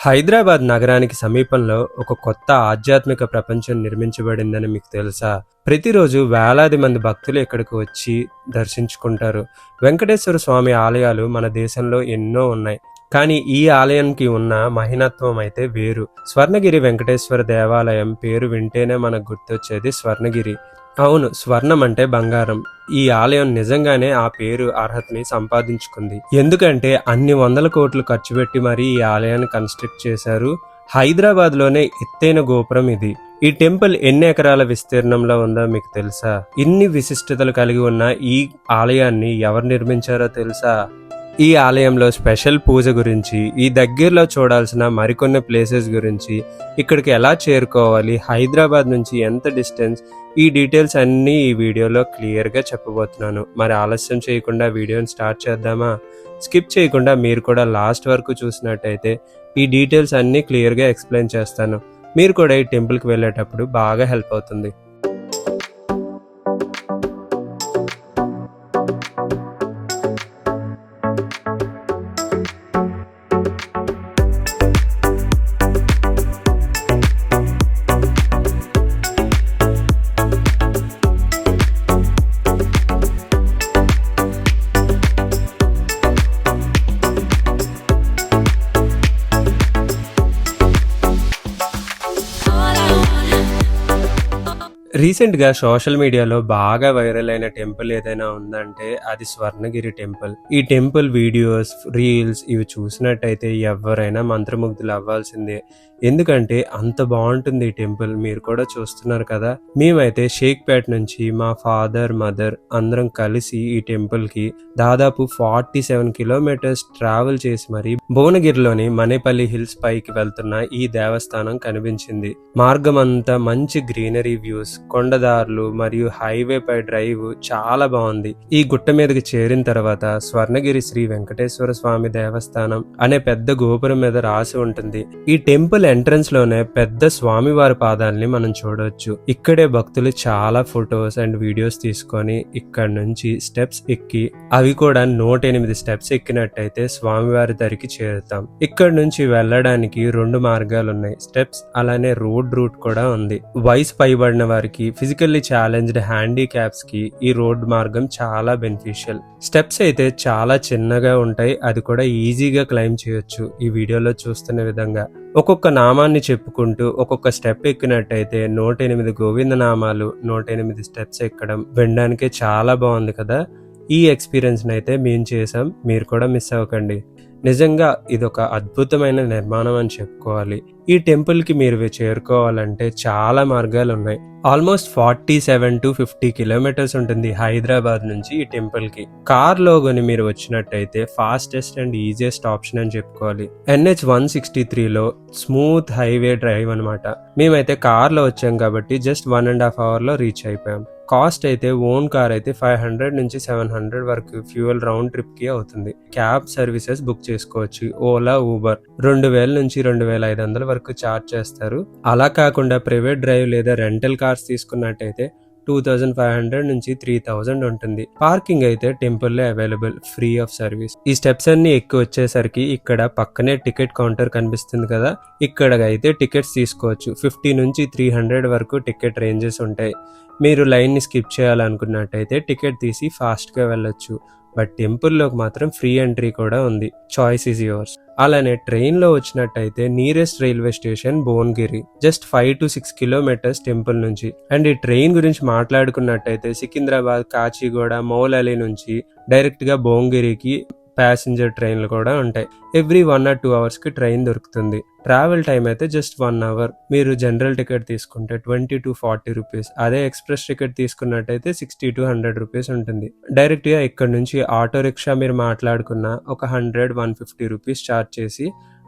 హైదరాబాద్ నగరానికి సమీపంలో ఒక కొత్త ఆధ్యాత్మిక ప్రపంచం నిర్మించబడిందని మీకు తెలుసా? ప్రతిరోజు వేలాది మంది భక్తులు ఇక్కడికి వచ్చి దర్శించుకుంటారు. వెంకటేశ్వర స్వామి ఆలయాలు మన దేశంలో ఎన్నో ఉన్నాయి. కానీ ఈ ఆలయంకి ఉన్న మహినత్వం అయితే వేరు. స్వర్ణగిరి వెంకటేశ్వర దేవాలయం పేరు వింటేనే మనకు గుర్తొచ్చేది స్వర్ణగిరి. అవును స్వర్ణం అంటే బంగారం. ఈ ఆలయం నిజంగానే ఆ పేరు అర్హతని సంపాదించుకుంది. ఎందుకంటే అన్ని వందల కోట్లు ఖర్చు పెట్టి మరీ ఈ ఆలయాన్ని కన్స్ట్రక్ట్ చేశారు. హైదరాబాద్లోనే ఎత్తైన గోపురం ఇది. ఈ టెంపుల్ ఎన్ని ఎకరాల విస్తీర్ణంలో ఉందో మీకు తెలుసా? ఇన్ని విశిష్టతలు కలిగి ఉన్న ఈ ఆలయాన్ని ఎవరు నిర్మించారో తెలుసా? ఈ ఆలయంలో స్పెషల్ పూజ గురించి ఈ దగ్గరలో చూడాల్సిన మరికొన్ని ప్లేసెస్ గురించి ఇక్కడికి ఎలా చేరుకోవాలి హైదరాబాద్ నుంచి ఎంత డిస్టెన్స్ ఈ డీటెయిల్స్ అన్నీ ఈ వీడియోలో క్లియర్గా చెప్పబోతున్నాను. మరి ఆలస్యం చేయకుండా వీడియోని స్టార్ట్ చేద్దామా? స్కిప్ చేయకుండా మీరు కూడా లాస్ట్ వరకు చూసినట్టయితే ఈ డీటెయిల్స్ అన్నీ క్లియర్గా ఎక్స్ప్లెయిన్ చేస్తాను. మీరు కూడా ఈ టెంపుల్కి వెళ్ళేటప్పుడు బాగా హెల్ప్ అవుతుంది. రీసెంట్గా సోషల్ మీడియాలో బాగా వైరల్ అయిన టెంపుల్ ఏదైనా ఉందంటే అది స్వర్ణగిరి టెంపుల్. ఈ టెంపుల్ వీడియోస్ రీల్స్ ఇవి చూసినట్టయితే ఎవరైనా మంత్రముగ్ధులు అవ్వాల్సిందే. ఎందుకంటే అంత బాగుంటుంది ఈ టెంపుల్ మీరు కూడా చూస్తున్నారు కదా. మేమైతే షేక్పేట్ నుంచి మా ఫాదర్ మదర్ అందరం కలిసి ఈ టెంపుల్కి దాదాపు ఫార్టీ సెవెన్ కిలోమీటర్స్ ట్రావెల్ చేసి మరి భువనగిరిలోని మనేపల్లి హిల్స్ పైకి వెళ్తున్న ఈ దేవస్థానం కనిపించింది. మార్గం అంతా మంచి గ్రీనరీ వ్యూస్ కొండదారులు మరియు హైవే పై డ్రైవ్ చాలా బాగుంది. ఈ గుట్ట మీదకి చేరిన తర్వాత స్వర్ణగిరి శ్రీ వెంకటేశ్వర స్వామి దేవస్థానం అనే పెద్ద గోపురం మీద రాసి ఉంటుంది. ఈ టెంపుల్ ఎంట్రన్స్లోనే పెద్ద స్వామివారి పాదాలని మనం చూడవచ్చు ఇక్కడే భక్తులు చాలా ఫొటోస్ అండ్ వీడియోస్ తీసుకొని ఇక్కడ నుంచి స్టెప్స్ ఎక్కి అవి కూడా నూట ఎనిమిది స్టెప్స్ ఎక్కినట్టయితే స్వామివారి దరికి చేరుతాం. ఇక్కడ నుంచి వెళ్ళడానికి రెండు మార్గాలు ఉన్నాయి. స్టెప్స్ అలానే రోడ్ రూట్ కూడా ఉంది. వయసు పైబడిన వారికి ఫిజికల్లీ ఛాలెంజ్డ్ హ్యాండిక్యాప్స్కి ఈ రోడ్ మార్గం చాలా బెనిఫిషియల్. స్టెప్స్ అయితే చాలా చిన్నగా ఉంటాయి. అది కూడా ఈజీగా క్లైమ్ చేయొచ్చు ఈ వీడియోలో చూస్తున్న విధంగా. ఒక్కొక్క నామాన్ని చెప్పుకుంటూ ఒక్కొక్క స్టెప్ ఎక్కినట్టయితే నూట ఎనిమిది గోవింద నామాలు నూట ఎనిమిది స్టెప్స్ ఎక్కడం వినడానికే చాలా బాగుంది కదా. ఈ ఎక్స్పీరియన్స్ అయితే మేము చేసాం మీరు కూడా మిస్ అవ్వకండి. నిజంగా ఇదొక అద్భుతమైన నిర్మాణం అని చెప్పుకోవాలి. ఈ టెంపుల్కి మీరు చేరుకోవాలంటే చాలా మార్గాలు ఉన్నాయి. Almost forty seven to fifty kilometres ఉంటుంది హైదరాబాద్ నుంచి ఈ టెంపుల్కి. కార్ కొని మీరు వచ్చినట్టయితే ఫాస్టెస్ట్ అండ్ ఈజియెస్ట్ ఆప్షన్ అని చెప్పుకోవాలి. ఎన్హెచ్ వన్ సిక్స్టీ త్రీలో స్మూత్ హైవే డ్రైవ్ అనమాట మేమైతే కార్లో వచ్చాం కాబట్టి జస్ట్ వన్ అండ్ హాఫ్ అవర్లో రీచ్ అయిపోయాం. కాస్ట్ అయితే ఓన్ కార్ అయితే ఫైవ్ హండ్రెడ్ నుంచి సెవెన్ హండ్రెడ్ వరకు ఫ్యూయల్ రౌండ్ ట్రిప్కి అవుతుంది. క్యాబ్ సర్వీసెస్ బుక్ చేసుకోవచ్చు. ఓలా ఊబర్ రెండు వేల నుంచి రెండు వేల ఐదు వందల వరకు చార్జ్ చేస్తారు. అలా కాకుండా ప్రైవేట్ డ్రైవ్ లేదా రెంటల్ కార్స్ తీసుకున్నట్టయితే టూ థౌజండ్ ఫైవ్ హండ్రెడ్ నుంచి త్రీ థౌజండ్ ఉంటుంది. పార్కింగ్ అయితే టెంపుల్లో అవైలబుల్ ఫ్రీ ఆఫ్ సర్వీస్. ఈ స్టెప్స్ అన్ని ఎక్కువ వచ్చేసరికి ఇక్కడ పక్కనే టికెట్ కౌంటర్ కనిపిస్తుంది కదా ఇక్కడ అయితే టికెట్స్ తీసుకోవచ్చు. ఫిఫ్టీ నుంచి త్రీ హండ్రెడ్ వరకు టికెట్ రేంజెస్ ఉంటాయి. మీరు లైన్ని స్కిప్ చేయాలనుకున్నట్టయితే టికెట్ తీసి ఫాస్ట్గా వెళ్ళొచ్చు. బట్ టెంపుల్లోకి మాత్రం ఫ్రీ ఎంట్రీ కూడా ఉంది. చాయిస్ ఈజ్ యువర్స్ అలానే ట్రైన్లో వచ్చినట్టయితే nearest railway station Bhuvanagiri just five to six kilometres temple నుంచి. అండ్ ఈ ట్రైన్ గురించి మాట్లాడుకున్నట్టయితే సికింద్రాబాద్ కాచిగూడ మౌలలి నుంచి డైరెక్ట్గా భువనగిరికి ప్యాసింజర్ ట్రైన్లు కూడా ఉంటాయి. ఎవ్రీ వన్ ఆర్ టూ అవర్స్కి ట్రైన్ దొరుకుతుంది. ట్రావెల్ టైం అయితే జస్ట్ వన్ అవర్ మీరు జనరల్ టికెట్ తీసుకుంటే ట్వంటీ టు ఫార్టీ రూపీస్ అదే ఎక్స్ప్రెస్ టికెట్ తీసుకున్నట్టయితే సిక్స్టీ టు హండ్రెడ్ రూపీస్ ఉంటుంది. డైరెక్ట్గా ఇక్కడ నుంచి ఆటో రిక్షా మీరు మాట్లాడుకున్న ఒక hundred one fifty rupees charge చేసి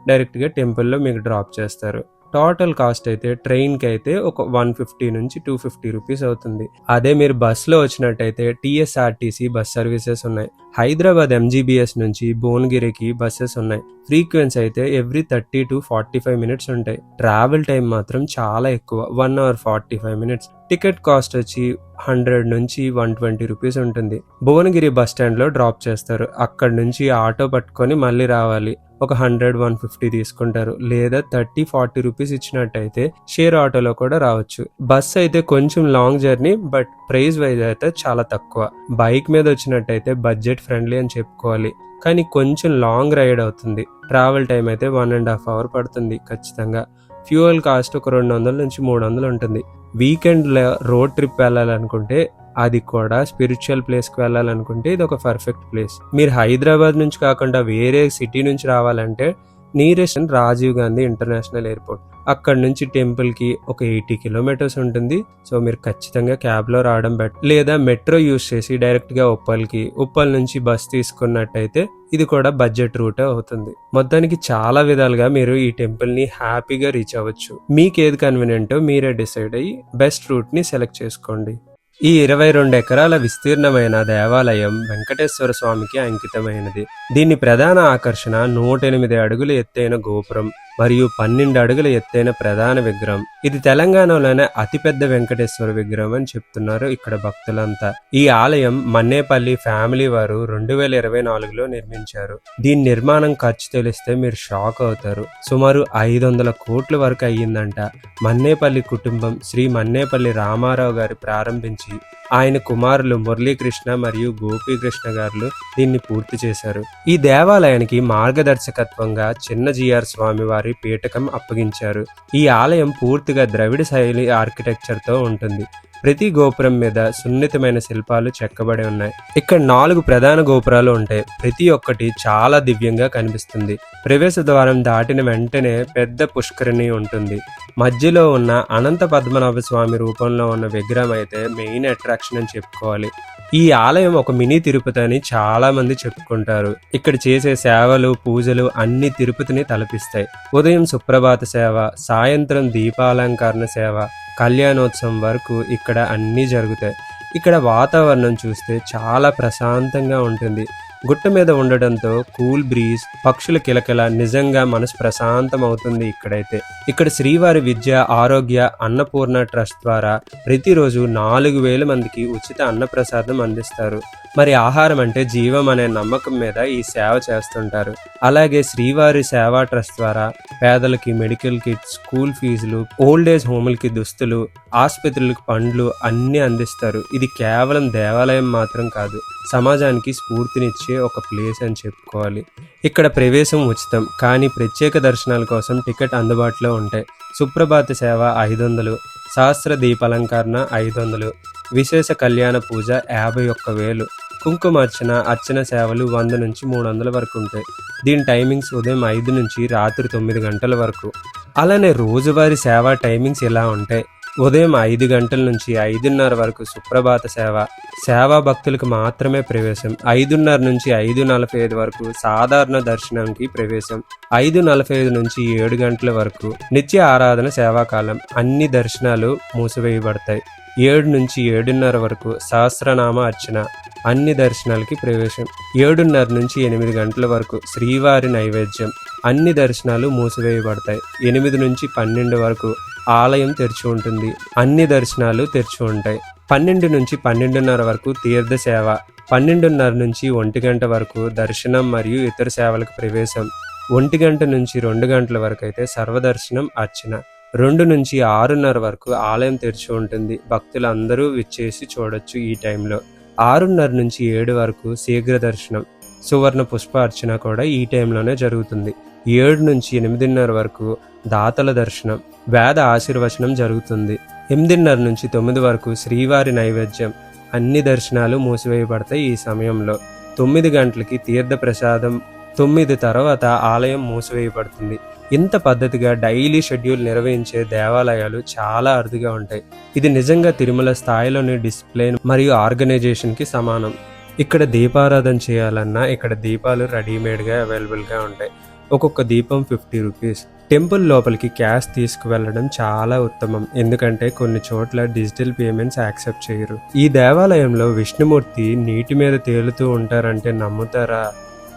డైరెక్ట్గా టెంపుల్లో మీకు డ్రాప్ చేస్తారు. టోటల్ కాస్ట్ అయితే ట్రైన్కి అయితే ఒక వన్ ఫిఫ్టీ నుంచి టూ ఫిఫ్టీ రూపీస్ అవుతుంది. అదే మీరు బస్సులో వచ్చినట్టయితే టీఎస్ఆర్టీసీ బస్ సర్వీసెస్ ఉన్నాయి. హైదరాబాద్ ఎంజీబీఎస్ నుంచి భువనగిరికి బస్సెస్ ఉన్నాయి. ఫ్రీక్వెన్సీ అయితే every thirty to forty five minutes ఉంటాయి. ట్రావెల్ టైం మాత్రం చాలా ఎక్కువ one hour forty five minutes ticket cost వచ్చి హండ్రెడ్ నుంచి వన్ ట్వంటీ రూపీస్ ఉంటుంది. భువనగిరి బస్ స్టాండ్లో డ్రాప్ చేస్తారు. అక్కడ నుంచి ఆటో పట్టుకొని మళ్ళీ రావాలి. ఒక హండ్రెడ్ వన్ ఫిఫ్టీ తీసుకుంటారు. లేదా థర్టీ ఫార్టీ రూపీస్ ఇచ్చినట్టయితే షేర్ ఆటోలో కూడా రావచ్చు. బస్ అయితే కొంచెం long journey but price wise అయితే చాలా తక్కువ. బైక్ మీద వచ్చినట్టయితే బడ్జెట్ ఫ్రెండ్లీ అని చెప్పుకోవాలి. కానీ కొంచెం లాంగ్ రైడ్ అవుతుంది. ట్రావెల్ టైం అయితే వన్ అండ్ హాఫ్ అవర్ పడుతుంది ఖచ్చితంగా. ఫ్యూయల్ కాస్ట్ ఒక రెండు వందల నుంచి మూడు వందలు ఉంటుంది. వీకెండ్లో రోడ్ ట్రిప్ వెళ్ళాలనుకుంటే అది కూడా స్పిరిచువల్ ప్లేస్కి వెళ్ళాలనుకుంటే ఇది ఒక పర్ఫెక్ట్ ప్లేస్ మీరు హైదరాబాద్ నుంచి కాకుండా వేరే సిటీ నుంచి రావాలంటే nearest Rajiv Gandhi international airport అక్కడ నుంచి టెంపుల్కి ఒక ఎయిటీ కిలోమీటర్స్ ఉంటుంది. సో మీరు ఖచ్చితంగా క్యాబ్లో రావడం బెటర్ లేదా మెట్రో యూస్ చేసి డైరెక్ట్గా ఉప్పల్కి ఉప్పల్ నుంచి బస్ తీసుకున్నట్టయితే ఇది కూడా బడ్జెట్ రూట్ అవుతుంది. మొత్తానికి చాలా విధాలుగా మీరు ఈ టెంపుల్ని హ్యాపీగా రీచ్ అవ్వచ్చు. మీకు ఏది కన్వీనియంటో మీరే డిసైడ్ అయ్యి బెస్ట్ రూట్ని సెలెక్ట్ చేసుకోండి. ఈ ఇరవై రెండు ఎకరాల విస్తీర్ణమైన దేవాలయం వెంకటేశ్వర స్వామికి అంకితమైనది. దీని ప్రధాన ఆకర్షణ నూట ఎనిమిది అడుగులు ఎత్తైన గోపురం. మరియు పన్నెండు అడుగుల ఎత్తైన ప్రధాన విగ్రహం. ఇది తెలంగాణలోనే అతిపెద్ద వెంకటేశ్వర విగ్రహం అని చెప్తున్నారు ఇక్కడ భక్తులంతా. ఈ ఆలయం మన్నేపల్లి ఫ్యామిలీ వారు రెండు వేల ఇరవై నాలుగులో నిర్మించారు. దీని నిర్మాణం ఖర్చు తెలిస్తే మీరు షాక్ అవుతారు. సుమారు ఐదు వందల కోట్ల వరకు అయ్యిందంట. మన్నేపల్లి కుటుంబం శ్రీ మన్నేపల్లి రామారావు గారు ప్రారంభించి ఆయన కుమారులు మురళీకృష్ణ మరియు గోపీకృష్ణ గారు దీన్ని పూర్తి చేశారు. ఈ దేవాలయానికి మార్గదర్శకత్వంగా చిన్న జిఆర్ స్వామి వారి పీఠకం అప్పగించారు. ఈ ఆలయం పూర్తిగా ద్రవిడ శైలి ఆర్కిటెక్చర్తో ఉంటుంది. ప్రతి గోపురం మీద సున్నితమైన శిల్పాలు చెక్కబడి ఉన్నాయి. ఇక్కడ నాలుగు ప్రధాన గోపురాలు ఉంటాయి. ప్రతి ఒక్కటి చాలా దివ్యంగా కనిపిస్తుంది. ప్రవేశ ద్వారం దాటిన వెంటనే పెద్ద పుష్కరిణి ఉంటుంది. మధ్యలో ఉన్న అనంత పద్మనాభ స్వామి రూపంలో ఉన్న విగ్రహం అయితే మెయిన్ అట్రాక్షన్ అని చెప్పుకోవాలి. ఈ ఆలయం ఒక మినీ తిరుపతి అని చాలా మంది చెప్పుకుంటారు. ఇక్కడ చేసే సేవలు పూజలు అన్ని తిరుపతిని తలపిస్తాయి. ఉదయం సుప్రభాత సేవ సాయంత్రం దీపాలంకరణ సేవ కళ్యాణోత్సవం వరకు ఇక్కడ ఇక్కడ అన్నీ జరుగుతాయి. ఇక్కడ వాతావరణం చూస్తే చాలా ప్రశాంతంగా ఉంటుంది. గుట్ట మీద ఉండడంతో కూల్ బ్రీజ్ పక్షుల కిలకిల నిజంగా మనసు ప్రశాంతం అవుతుంది ఇక్కడైతే. ఇక్కడ శ్రీవారి విద్య ఆరోగ్య అన్నపూర్ణ ట్రస్ట్ ద్వారా ప్రతిరోజు నాలుగు వేల మందికి ఉచిత అన్నప్రసాదం అందిస్తారు. మరి ఆహారం అంటే జీవం అనే నమ్మకం మీద ఈ సేవ చేస్తుంటారు. అలాగే శ్రీవారి సేవా ట్రస్ట్ ద్వారా పేదలకి మెడికల్ కిట్స్ స్కూల్ ఫీజులు ఓల్డ్ ఏజ్ హోములకి దుస్తులు ఆసుపత్రులకు పండ్లు అన్ని అందిస్తారు. ఇది కేవలం దేవాలయం మాత్రం కాదు సమాజానికి స్ఫూర్తినిచ్చి ఒక ప్లేస్ అని చెప్పుకోవాలి. ఇక్కడ ప్రవేశం ఉచితం కానీ ప్రత్యేక దర్శనాల కోసం టికెట్ అందుబాటులో ఉంటాయి. సుప్రభాత సేవ ఐదు వందలు సహస్ర దీపాలంకరణ ఐదు వందలు విశేష కళ్యాణ పూజ యాభై ఒక్క వేలు కుంకుమార్చన అర్చన సేవలు వంద నుంచి మూడు వందల వరకు ఉంటాయి. దీని టైమింగ్స్ ఉదయం ఐదు నుంచి రాత్రి తొమ్మిది గంటల వరకు. అలానే రోజువారీ సేవ టైమింగ్స్ ఇలా ఉంటాయి? ఉదయం ఐదు గంటల నుంచి ఐదున్నర వరకు సుప్రభాత సేవ. సేవా భక్తులకు మాత్రమే ప్రవేశం. ఐదున్నర నుంచి ఐదు నలభై ఐదు వరకు సాధారణ దర్శనంకి ప్రవేశం. ఐదు నలభై ఐదు నుంచి ఏడు గంటల వరకు నిత్య ఆరాధన సేవాకాలం. అన్ని దర్శనాలు మూసివేయబడతాయి. ఏడు నుంచి ఏడున్నర వరకు సహస్రనామ అర్చన. అన్ని దర్శనాలకి ప్రవేశం. ఏడున్నర నుంచి ఎనిమిది గంటల వరకు శ్రీవారి నైవేద్యం. అన్ని దర్శనాలు మూసివేయబడతాయి. ఎనిమిది నుంచి పన్నెండు వరకు ఆలయం తెరిచి ఉంటుంది. అన్ని దర్శనాలు తెరిచి ఉంటాయి. పన్నెండు నుంచి పన్నెండున్నర వరకు తీర్థ సేవ. పన్నెండున్నర నుంచి ఒంటి గంట వరకు దర్శనం మరియు ఇతర సేవలకు ప్రవేశం. ఒంటి గంట నుంచి రెండు గంటల వరకు అయితే సర్వదర్శనం అర్చన. రెండు నుంచి ఆరున్నర వరకు ఆలయం తెరిచి ఉంటుంది. భక్తులందరూ విచ్చేసి చూడొచ్చు ఈ టైంలో. ఆరున్నర నుంచి ఏడు వరకు శీఘ్ర దర్శనం సువర్ణ పుష్పార్చన కూడా ఈ టైంలోనే జరుగుతుంది. ఏడు నుంచి ఎనిమిదిన్నర వరకు దాతల దర్శనం వేద ఆశీర్వచనం జరుగుతుంది. ఎనిమిదిన్నర నుంచి తొమ్మిది వరకు శ్రీవారి నైవేద్యం అన్ని దర్శనాలు మూసివేయబడతాయి ఈ సమయంలో. తొమ్మిది గంటలకి తీర్థ ప్రసాదం తొమ్మిది తర్వాత ఆలయం మూసివేయబడుతుంది. ఇంత పద్ధతిగా డైలీ షెడ్యూల్ నిర్వహించే దేవాలయాలు చాలా అరుదుగా ఉంటాయి. ఇది నిజంగా తిరుమల స్థాయిలోని డిస్ప్లేన్ మరియు ఆర్గనైజేషన్కి సమానం. ఇక్కడ దీపారాధన చేయాలన్నా ఇక్కడ దీపాలు రెడీమేడ్గా అవైలబుల్గా ఉంటాయి. ఒక్కొక్క దీపం ఫిఫ్టీ రూపీస్. టెంపుల్ లోపలికి క్యాష్ తీసుకువెళ్ళడం చాలా ఉత్తమం. ఎందుకంటే కొన్ని చోట్ల డిజిటల్ పేమెంట్స్ యాక్సెప్ట్ చేయరు. ఈ దేవాలయంలో విష్ణుమూర్తి నీటి మీద తేలుతూ ఉంటారంటే నమ్ముతారా?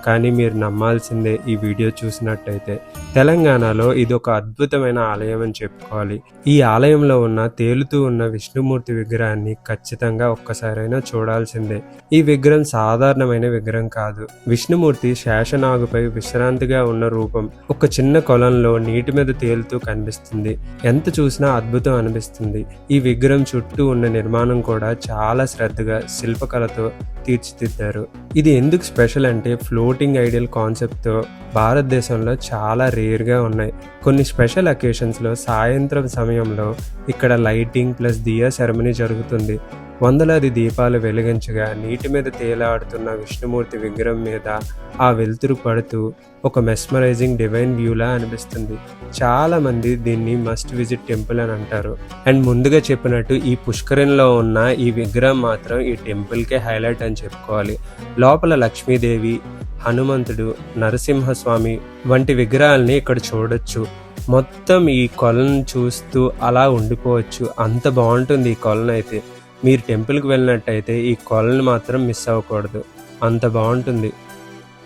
కానీ మీరు నమ్మాల్సిందే ఈ వీడియో చూసినట్టయితే. తెలంగాణలో ఇది ఒక అద్భుతమైన ఆలయం అని చెప్పుకోవాలి. ఈ ఆలయంలో ఉన్న తేలుతూ ఉన్న విష్ణుమూర్తి విగ్రహాన్ని ఖచ్చితంగా ఒక్కసారైనా చూడాల్సిందే. ఈ విగ్రహం సాధారణమైన విగ్రహం కాదు. విష్ణుమూర్తి శేషనాగుపై విశ్రాంతిగా ఉన్న రూపం ఒక చిన్న కొలంలో నీటి మీద తేలుతూ కనిపిస్తుంది. ఎంత చూసినా అద్భుతం అనిపిస్తుంది. ఈ విగ్రహం చుట్టూ ఉన్న నిర్మాణం కూడా చాలా శ్రద్ధగా శిల్పకళతో తీర్చిదిద్దారు. ఇది ఎందుకు స్పెషల్ అంటే ఓటింగ్ ఐడియల్ కాన్సెప్ట్తో భారతదేశంలో చాలా రేర్గా ఉన్నాయి. కొన్ని స్పెషల్ అకేషన్స్లో సాయంత్రం సమయంలో ఇక్కడ లైటింగ్ ప్లస్ దియా సెరమనీ జరుగుతుంది. వందలాది దీపాలు వెలిగించగా నీటి మీద తేలాడుతున్న విష్ణుమూర్తి విగ్రహం మీద ఆ వెలుతురు పడుతూ ఒక మెస్మరైజింగ్ డివైన్ వ్యూలా అనిపిస్తుంది. చాలా మంది దీన్ని మస్ట్ విజిట్ టెంపుల్ అని అంటారు. అండ్ ముందుగా చెప్పినట్టు ఈ పుష్కరంలో ఉన్న ఈ విగ్రహం మాత్రం ఈ టెంపుల్కే హైలైట్ అని చెప్పుకోవాలి. లోపల లక్ష్మీదేవి హనుమంతుడు నరసింహస్వామి వంటి విగ్రహాలని ఇక్కడ చూడొచ్చు. మొత్తం ఈ కొలను చూస్తూ అలా ఉండిపోవచ్చు. అంత బాగుంటుంది ఈ కొలను అయితే మీరు టెంపుల్కి వెళ్ళినట్టయితే ఈ కొలను మాత్రం మిస్ అవ్వకూడదు. అంత బాగుంటుంది.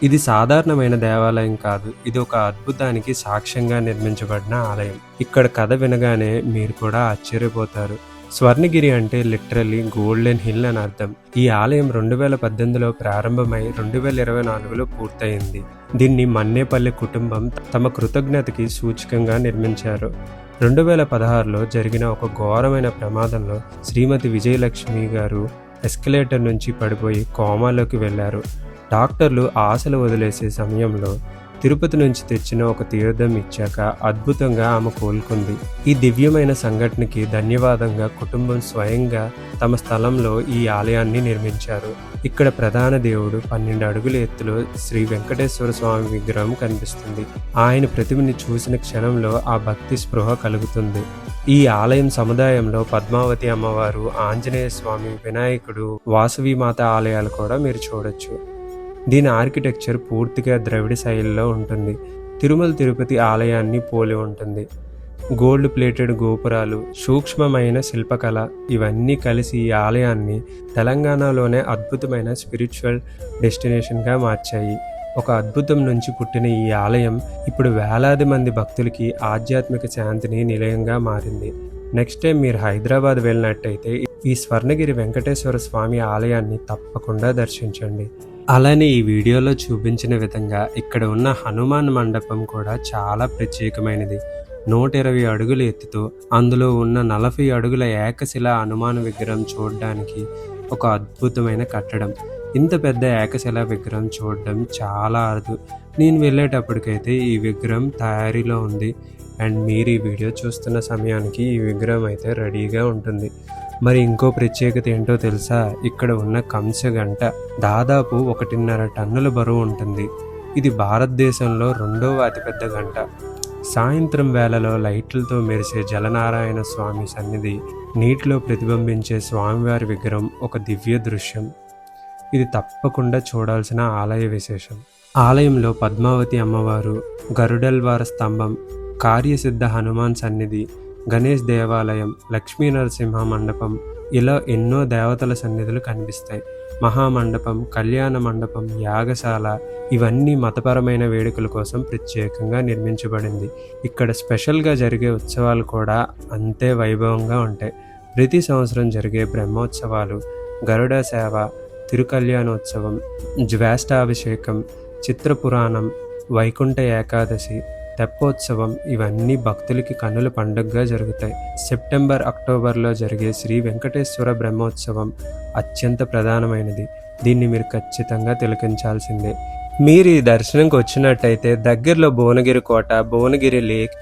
ఇది సాధారణమైన దేవాలయం కాదు. ఇది ఒక అద్భుతానికి సాక్ష్యంగా నిర్మించబడిన ఆలయం. ఇక్కడ కథ వినగానే మీరు కూడా ఆశ్చర్యపోతారు. స్వర్ణగిరి అంటే లిటరలీ గోల్డెన్ హిల్ అని అర్థం. ఈ ఆలయం రెండు వేల పద్దెనిమిదిలో ప్రారంభమై రెండు వేల ఇరవై నాలుగులో పూర్తయింది. దీన్ని మన్నేపల్లి కుటుంబం తమ కృతజ్ఞతకి సూచకంగా నిర్మించారు. రెండు వేల పదహారులో జరిగిన ఒక ఘోరమైన ప్రమాదంలో శ్రీమతి విజయలక్ష్మి గారు ఎస్కలేటర్ నుంచి పడిపోయి కోమాలోకి వెళ్ళారు డాక్టర్లు ఆశలు వదిలేసే సమయంలో తిరుపతి నుంచి తెచ్చిన ఒక తీర్థం ఇచ్చాక అద్భుతంగా ఆమె కోలుకుంది. ఈ దివ్యమైన సంఘటనకి ధన్యవాదంగా కుటుంబం స్వయంగా తమ స్థలంలో ఈ ఆలయాన్ని నిర్మించారు. ఇక్కడ ప్రధాన దేవుడు పన్నెండు అడుగుల ఎత్తులో శ్రీ వెంకటేశ్వర స్వామి విగ్రహం కనిపిస్తుంది. ఆయన ప్రతిమని చూసిన క్షణంలో ఆ భక్తి స్పృహ కలుగుతుంది. ఈ ఆలయం సముదాయంలో పద్మావతి అమ్మవారు ఆంజనేయ స్వామి వినాయకుడు వాసవి మాత ఆలయాలు కూడా మీరు చూడొచ్చు. దీని ఆర్కిటెక్చర్ పూర్తిగా ద్రవిడ శైలిలో ఉంటుంది. తిరుమల తిరుపతి ఆలయాన్ని పోలి ఉంటుంది. గోల్డ్ ప్లేటెడ్ గోపురాలు సూక్ష్మమైన శిల్పకళ ఇవన్నీ కలిసి ఈ ఆలయాన్ని తెలంగాణలోనే అద్భుతమైన స్పిరిచువల్ డెస్టినేషన్గా మార్చాయి. ఒక అద్భుతం నుంచి పుట్టిన ఈ ఆలయం ఇప్పుడు వేలాది మంది భక్తులకి ఆధ్యాత్మిక శాంతిని నిలయంగా మారింది. నెక్స్ట్ టైం మీరు హైదరాబాద్ వెళ్ళినట్టయితే ఈ స్వర్ణగిరి వెంకటేశ్వర స్వామి ఆలయాన్ని తప్పకుండా దర్శించండి. అలానే ఈ వీడియోలో చూపించిన విధంగా ఇక్కడ ఉన్న హనుమాన్ మండపం కూడా చాలా ప్రత్యేకమైనది. నూట ఇరవై అడుగుల ఎత్తుతో అందులో ఉన్న నలభై అడుగుల ఏకశిల హనుమాన్ విగ్రహం చూడడానికి ఒక అద్భుతమైన కట్టడం. ఇంత పెద్ద ఏకశిల విగ్రహం చూడడం చాలా అరుదు. నేను వెళ్ళేటప్పటికైతే ఈ విగ్రహం తయారీలో ఉంది. అండ్ మీరు ఈ వీడియో చూస్తున్న సమయానికి ఈ విగ్రహం అయితే రెడీగా ఉంటుంది. మరి ఇంకో ప్రత్యేకత ఏంటో తెలుసా? ఇక్కడ ఉన్న కంస గంట దాదాపు ఒకటిన్నర టన్నుల బరువు ఉంటుంది. ఇది భారతదేశంలో రెండవ అతిపెద్ద గంట. సాయంత్రం వేళలో లైట్లతో మెరిసే జలనారాయణ స్వామి సన్నిధి నీటిలో ప్రతిబింబించే స్వామివారి విగ్రహం ఒక దివ్య దృశ్యం. ఇది తప్పకుండా చూడాల్సిన ఆలయ విశేషం. ఆలయంలో పద్మావతి అమ్మవారు గరుడల్వార స్తంభం కార్యసిద్ధ హనుమాన్ సన్నిధి గణేష్ దేవాలయం లక్ష్మీ నరసింహ మండపం ఇలా ఎన్నో దేవతల సన్నిధులు కనిపిస్తాయి. మహామండపం కళ్యాణ మండపం యాగశాల ఇవన్నీ మతపరమైన వేడుకల కోసం ప్రత్యేకంగా నిర్మించబడింది. ఇక్కడ స్పెషల్గా జరిగే ఉత్సవాలు కూడా అంతే వైభవంగా ఉంటాయి. ప్రతి సంవత్సరం జరిగే బ్రహ్మోత్సవాలు గరుడ సేవ తిరుకల్యాణోత్సవం జ్వేష్టాభిషేకం చిత్రపురాణం వైకుంఠ ఏకాదశి తెప్పోత్సవం ఇవన్నీ భక్తులకి కన్నుల పండుగగా జరుగుతాయి. సెప్టెంబర్ అక్టోబర్లో జరిగే శ్రీ వెంకటేశ్వర బ్రహ్మోత్సవం అత్యంత ప్రధానమైనది. దీన్ని మీరు ఖచ్చితంగా తిలకించాల్సిందే. మీరు ఈ దర్శనంకి వచ్చినట్టయితే దగ్గరలో భువనగిరి కోట భువనగిరి లేక్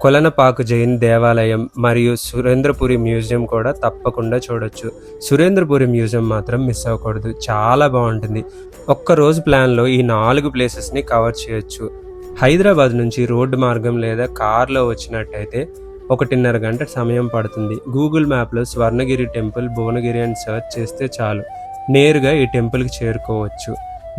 కొలనపాకు జైన్ దేవాలయం మరియు సురేంద్రపురి మ్యూజియం కూడా తప్పకుండా చూడొచ్చు. సురేంద్రపురి మ్యూజియం మాత్రం మిస్ అవ్వకూడదు. చాలా బాగుంటుంది. ఒక్క రోజు ప్లాన్లో ఈ నాలుగు ప్లేసెస్ని కవర్ చేయొచ్చు. హైదరాబాద్ నుంచి రోడ్డు మార్గం లేదా కార్లో వచ్చినట్టయితే ఒకటిన్నర గంట సమయం పడుతుంది. గూగుల్ మ్యాప్లో స్వర్ణగిరి టెంపుల్ భువనగిరి అని సెర్చ్ చేస్తే చాలు. నేరుగా ఈ టెంపుల్కి చేరుకోవచ్చు.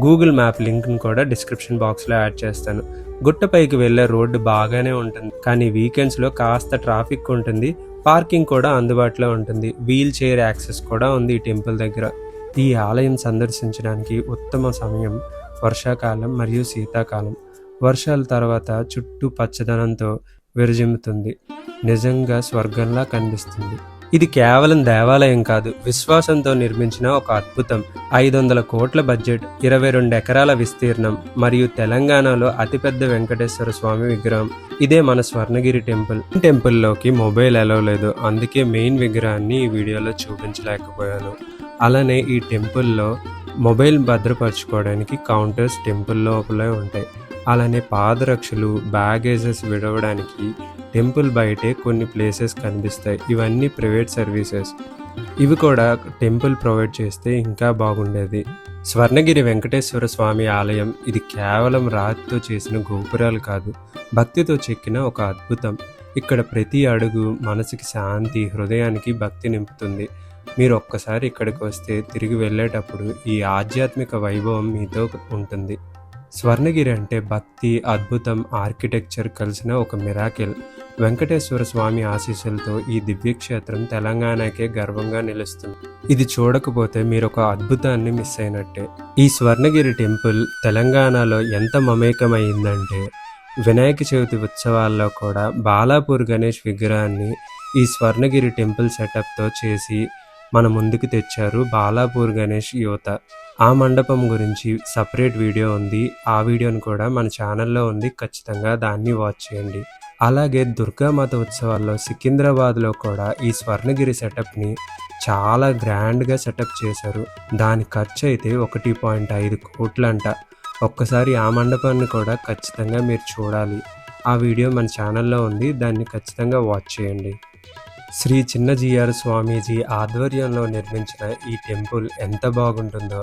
గూగుల్ మ్యాప్ లింక్ను కూడా డిస్క్రిప్షన్ బాక్స్లో యాడ్ చేస్తాను. గుట్టపైకి వెళ్ళే రోడ్డు బాగానే ఉంటుంది. కానీ వీకెండ్స్లో కాస్త ట్రాఫిక్ ఉంటుంది. పార్కింగ్ కూడా అందుబాటులో ఉంటుంది. వీల్ చైర్ యాక్సెస్ కూడా ఉంది ఈ టెంపుల్ దగ్గర. ఈ ఆలయం సందర్శించడానికి ఉత్తమ సమయం వర్షాకాలం మరియు శీతాకాలం. వర్షాల తర్వాత చుట్టూ పచ్చదనంతో విరజిమ్ముతుంది. నిజంగా స్వర్గంలా కనిపిస్తుంది. ఇది కేవలం దేవాలయం కాదు విశ్వాసంతో నిర్మించిన ఒక అద్భుతం. ఐదు వందల కోట్ల బడ్జెట్ ఇరవై రెండు ఎకరాల విస్తీర్ణం మరియు తెలంగాణలో అతిపెద్ద వెంకటేశ్వర స్వామి విగ్రహం. ఇదే మన స్వర్ణగిరి టెంపుల్. టెంపుల్లోకి మొబైల్ అలవ్ లేదు. అందుకే మెయిన్ విగ్రహాన్ని ఈ వీడియోలో చూపించలేకపోయాను. అలానే ఈ టెంపుల్లో మొబైల్ భద్రపరచుకోవడానికి కౌంటర్స్ టెంపుల్ లోపలే ఉంటాయి. అలానే పాదరక్షలు బ్యాగేజెస్ విడవడానికి టెంపుల్ బయటే కొన్ని ప్లేసెస్ కనిపిస్తాయి. ఇవన్నీ ప్రైవేట్ సర్వీసెస్. ఇవి కూడా టెంపుల్ ప్రొవైడ్ చేస్తే ఇంకా బాగుండేది. స్వర్ణగిరి వెంకటేశ్వర స్వామి ఆలయం ఇది కేవలం రాతితో చేసిన గోపురాలు కాదు భక్తితో చెక్కిన ఒక అద్భుతం. ఇక్కడ ప్రతి అడుగు మనసుకి శాంతి హృదయానికి భక్తి నింపుతుంది. మీరు ఒక్కసారి ఇక్కడికి వస్తే తిరిగి వెళ్ళేటప్పుడు ఈ ఆధ్యాత్మిక వైభవం మీతో ఉంటుంది. స్వర్ణగిరి అంటే భక్తి అద్భుతం ఆర్కిటెక్చర్ కలిసిన ఒక మిరాకిల్. వెంకటేశ్వర స్వామి ఆశీస్సులతో ఈ దివ్యక్షేత్రం తెలంగాణకే గర్వంగా నిలుస్తుంది. ఇది చూడకపోతే మీరు ఒక అద్భుతాన్ని మిస్ అయినట్టే. ఈ స్వర్ణగిరి టెంపుల్ తెలంగాణలో ఎంత మమేకమైందంటే వినాయక చవితి ఉత్సవాల్లో కూడా బాలాపూర్ గణేష్ విగ్రహాన్ని ఈ స్వర్ణగిరి టెంపుల్ సెటప్తో చేసి మన ముందుకు తెచ్చారు బాలాపూర్ గణేష్ యువత. ఆ మండపం గురించి సపరేట్ వీడియో ఉంది. ఆ వీడియోని కూడా మన ఛానల్లో ఉంది. ఖచ్చితంగా దాన్ని వాచ్ చేయండి. అలాగే దుర్గామాత ఉత్సవాల్లో సికింద్రాబాద్లో కూడా ఈ స్వర్ణగిరి సెటప్ని చాలా గ్రాండ్గా సెటప్ చేశారు. దాని ఖర్చు అయితే ఒకటి పాయింట్ ఐదు కోట్లంట. ఒక్కసారి ఆ మండపాన్ని కూడా ఖచ్చితంగా మీరు చూడాలి. ఆ వీడియో మన ఛానల్లో ఉంది. దాన్ని ఖచ్చితంగా వాచ్ చేయండి. శ్రీ చిన్నజీఆర్ స్వామీజీ ఆధ్వర్యంలో నిర్మించిన ఈ టెంపుల్ ఎంత బాగుంటుందో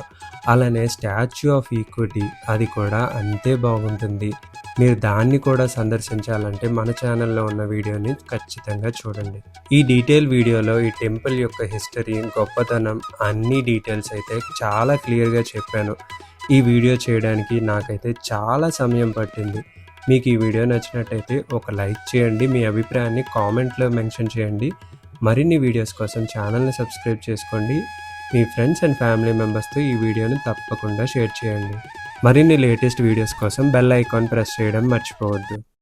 అలానే స్టాచ్యూ ఆఫ్ ఈక్విటీ అది కూడా అంతే బాగుంటుంది. మీరు దాన్ని కూడా సందర్శించాలంటే మన ఛానల్లో ఉన్న వీడియోని ఖచ్చితంగా చూడండి. ఈ డీటెయిల్ వీడియోలో ఈ టెంపుల్ యొక్క హిస్టరీ గొప్పతనం అన్ని డీటెయిల్స్ అయితే చాలా క్లియర్గా చెప్పాను. ఈ వీడియో చేయడానికి నాకైతే చాలా సమయం పట్టింది. మీకు ఈ వీడియో నచ్చినట్టయితే ఒక లైక్ చేయండి మీ అభిప్రాయాన్ని కామెంట్లో మెన్షన్ చేయండి. మరిన్ని వీడియోస్ కోసం ఛానల్ని సబ్స్క్రైబ్ చేసుకోండి. మీ ఫ్రెండ్స్ అండ్ ఫ్యామిలీ మెంబర్స్తో ఈ వీడియోని తప్పకుండా షేర్ చేయండి. మరిన్ని లేటెస్ట్ వీడియోస్ కోసం బెల్ ఐకాన్ ప్రెస్ చేయడం మర్చిపోవద్దు.